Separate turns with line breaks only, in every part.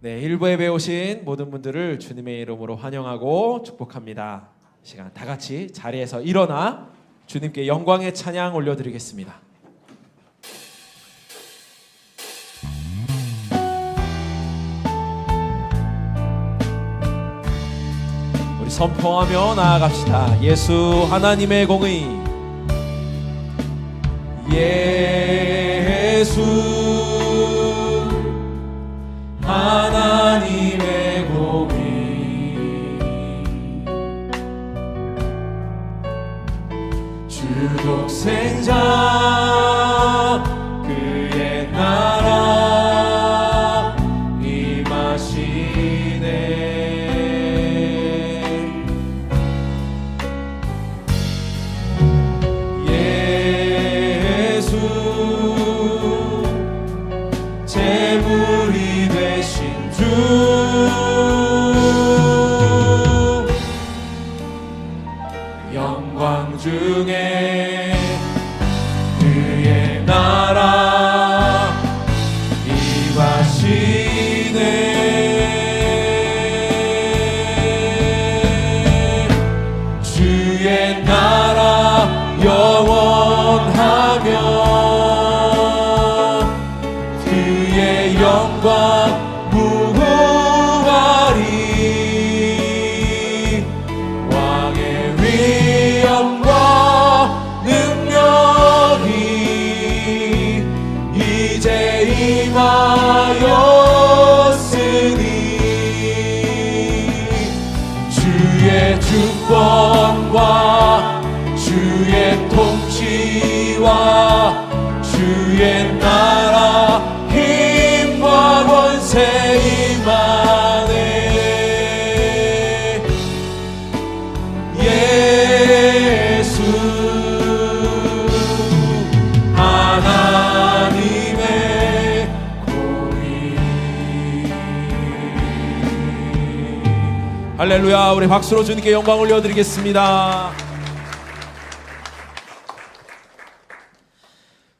네, 일부 예배 오신 모든 분들을 주님의 이름으로 환영하고 축복합니다. 이 시간 다 같이 자리에서 일어나 주님께 영광의 찬양 올려드리겠습니다. 우리 선포하며 나아갑시다. 예수 하나님의 공의 예수 통치와 주의 나라 힘과 권세 임하네. 예수 하나님의 공의. 할렐루야 우리 박수로 주님께 영광 올려드리겠습니다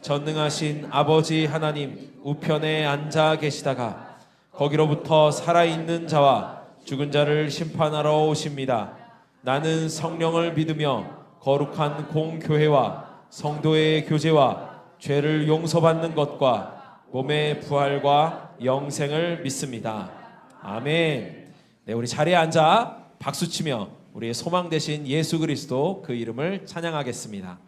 전능하신 아버지 하나님 우편에 앉아 계시다가 거기로부터 살아있는 자와 죽은 자를 심판하러 오십니다. 나는 성령을 믿으며 거룩한 공교회와 성도의 교제와 죄를 용서받는 것과 몸의 부활과 영생을 믿습니다. 아멘. 네, 우리 자리에 앉아 박수치며 우리의 소망 되신 예수 그리스도 그 이름을 찬양하겠습니다.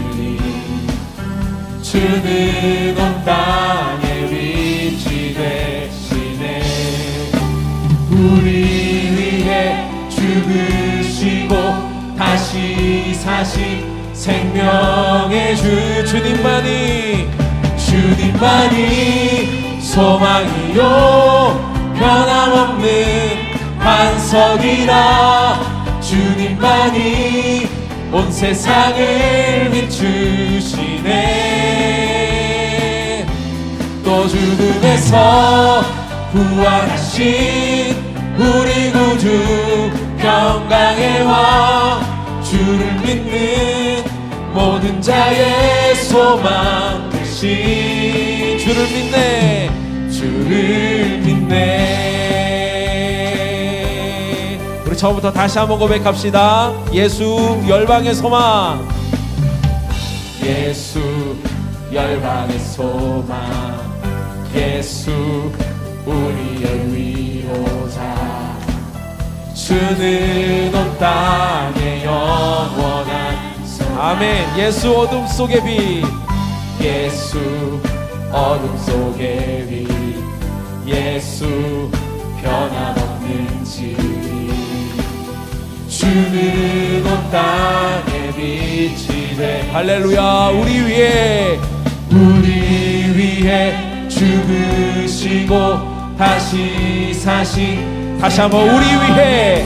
주는 온 땅에 위치 되시네. 우리 위해 죽으시고 다시 사신 생명의 주 주님만이 주님만이 소망이요. 변함없는 반석이라 주님만이 온 세상을 비추시네 또 죽음에서. 부활하신 우리 구주 평강의 왕 주를 믿는 모든 자의 소망 되신 주를 믿네. 주를 믿네. 우리 처음부터 다시 한번 고백합시다. 예수 열방의 소망. 예수 열방의 소망 예수 우리의 위로자. 주는 온 땅의 영원한 소망 아멘. 예수 어둠 속의 빛 예수 어둠 속의 빛 예수 변함없는 진리. 주는 온 땅의 빛이 돼. 할렐루야 우리 위해 우리 위해 죽으시고 다시 사신 다시 한번 우리 위해.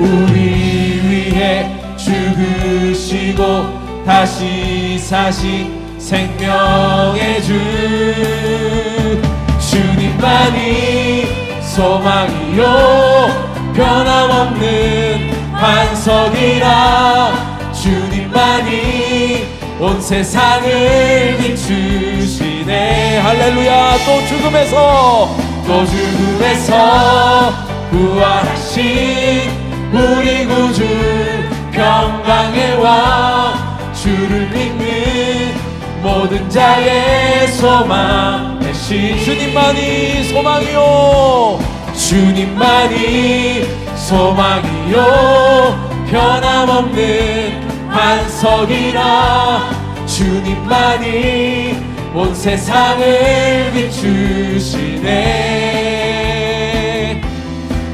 우리 위해 죽으시고 다시 사신 생명의 주. 주님만이 소망이요. 변함없는 반석이라. 주님만이 온 세상을 비추시 네 할렐루야. 또 죽음에서 또 죽음에서 부활하신 우리 구주 평강의 왕 주를 믿는 모든 자의 소망 대신 주님만이 소망이요. 주님만이 소망이요. 변함없는 반석이라 주님만이 온 세상을 비추시네.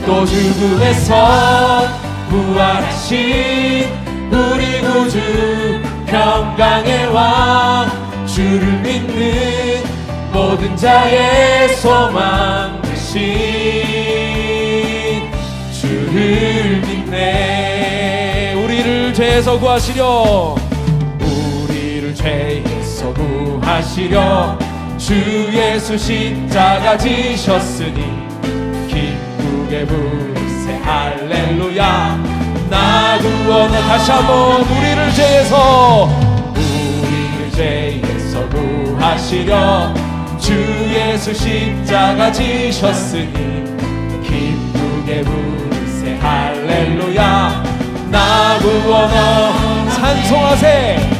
또 죽음에서 부활하신 우리 구주 평강의 왕 주를 믿는 모든 자의 소망 되신 주를 믿네. 우리를 죄에서 구하시려. 우리를 죄에서 구하시려 주 예수 십자가 지셨으니 기쁘게 부르세. 할렐루야. 나 구원해 다시 한번 우리를 죄에서 우리를 죄에서 구하시려 주 예수 십자가 지셨으니 기쁘게 부르세. 할렐루야. 나 구원어 찬송하세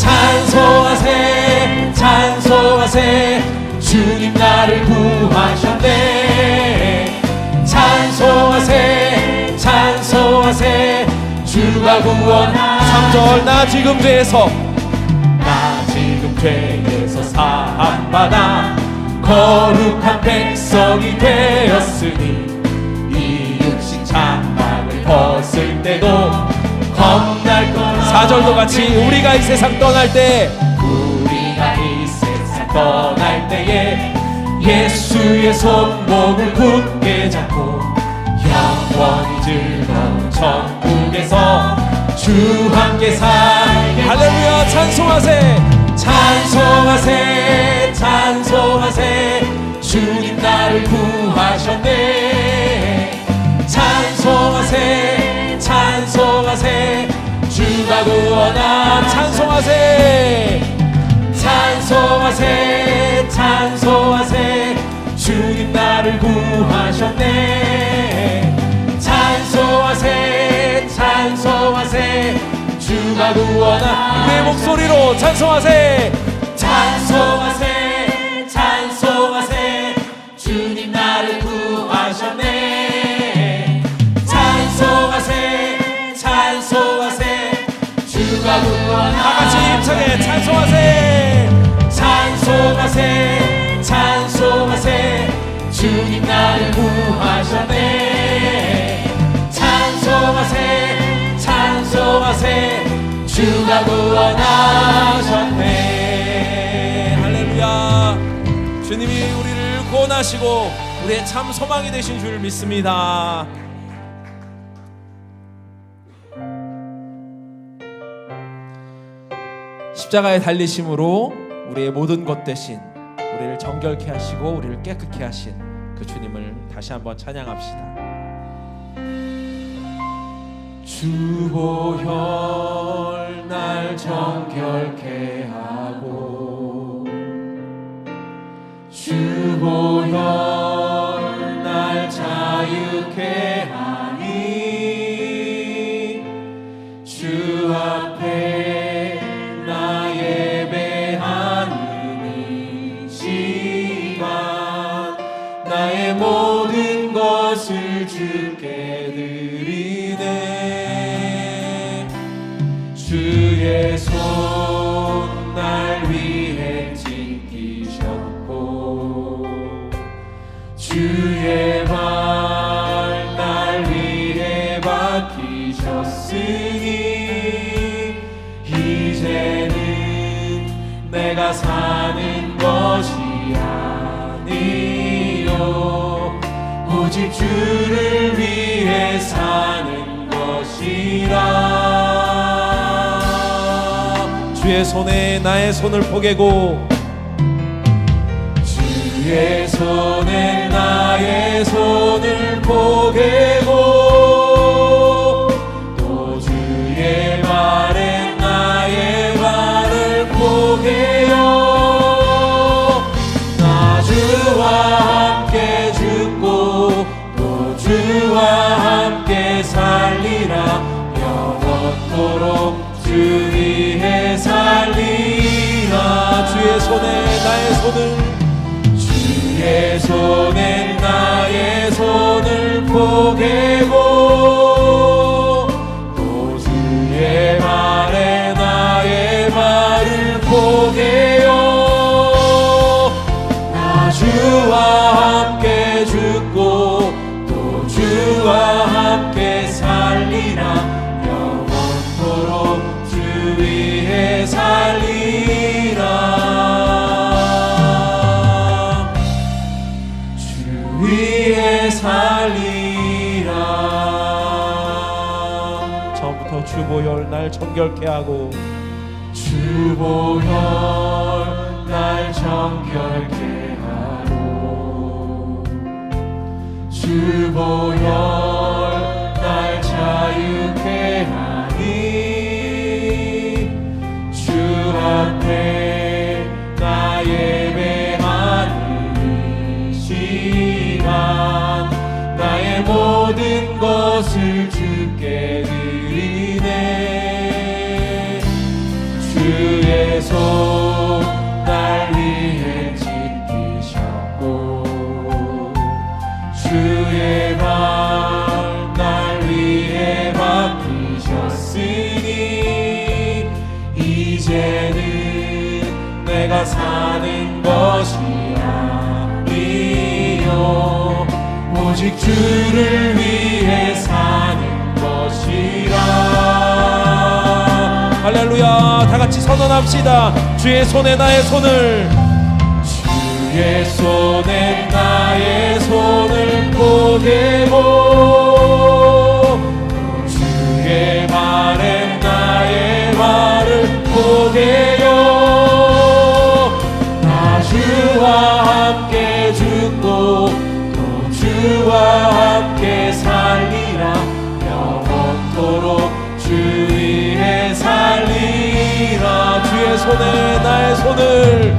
찬송하세 찬송하세. 주님 나를 구하셨네. 찬송하세 찬송하세. 주가 구원 3절 나 지금 죄에서. 나 지금 죄에서 사함받아 거룩한 백성이 되었으니 4절도 같이 우리가 이 세상 떠날 때. 우리가 이 세상 떠날 때에 예수의 손목을 굳게 잡고 영원히 즐거운 천국에서 주 함께 살게 할렐루야 찬송하세. 찬송하세 찬송하세. 주님 나를 구하셨네. 찬송하세. 주가 구원함 찬송하세. 찬송하세 찬송하세. 주님 나를 구하셨네. 찬송하세 찬송하세. 주가 구원함 내 목소리로 찬송하세. 찬송하세 나를 구하셨네. 찬송하세 찬송하세. 주가 구원하셨네. 할렐루야. 주님이 우리를 구원하시고 우리의 참 소망이 되신 줄 믿습니다. 십자가의 달리심으로 우리의 모든 것 대신 우리를 정결케 하시고 우리를 깨끗게 하신 그 주님을 다시 한번 찬양합시다. 주보혈 날 정결케 하고 주보혈 주의 발날 위해 박히셨으니 이제는 내가 사는 것이 아니요. 오직 주를 위해 사는 것이라. 주의 손에 나의 손을 포개고 주의 손 손을 주의 손에 나의 손을 포개고 주보혈 날 정결케 하고. 주보혈 날 정결케 하고. 주보혈 날 자유케 하니 주 앞에 내가 사는 것이 아니요 오직 주를 위해 사는 것이라. 할렐루야. 다 같이 선언합시다. 주의 손에 나의 손을. 주의 손에 나의 손을 또 주의 발에 나의 발을 포개요 손에 나의 손을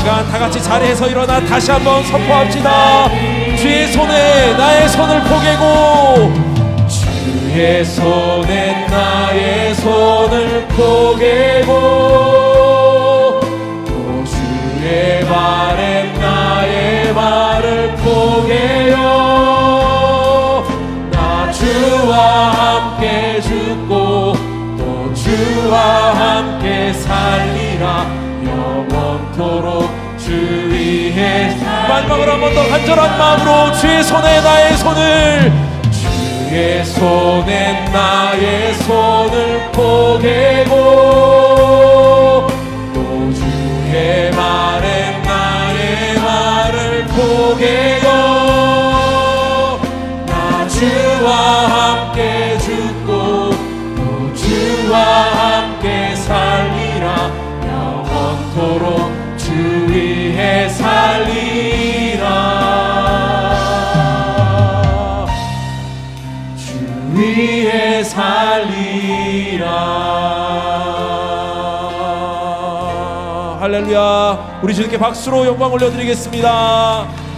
시간 다 같이 자리에서 일어나 다시 한번 선포합시다. 주의 손에 나의 손을 포개고 주의 손에 나의 손을 포개고 또 주의 발에 나의 발을 포개요. 나 주와 함께 죽고 또 주와 함께 살리라 마지막으로 한 번 더 간절한 마음으로 주의 손에 나의 손을 주의 손에 나의 손을 포개고 또 주의 말에 나의 말을 포개고 나 주와 할렐루야. 우리 주님께 박수로 영광 올려드리겠습니다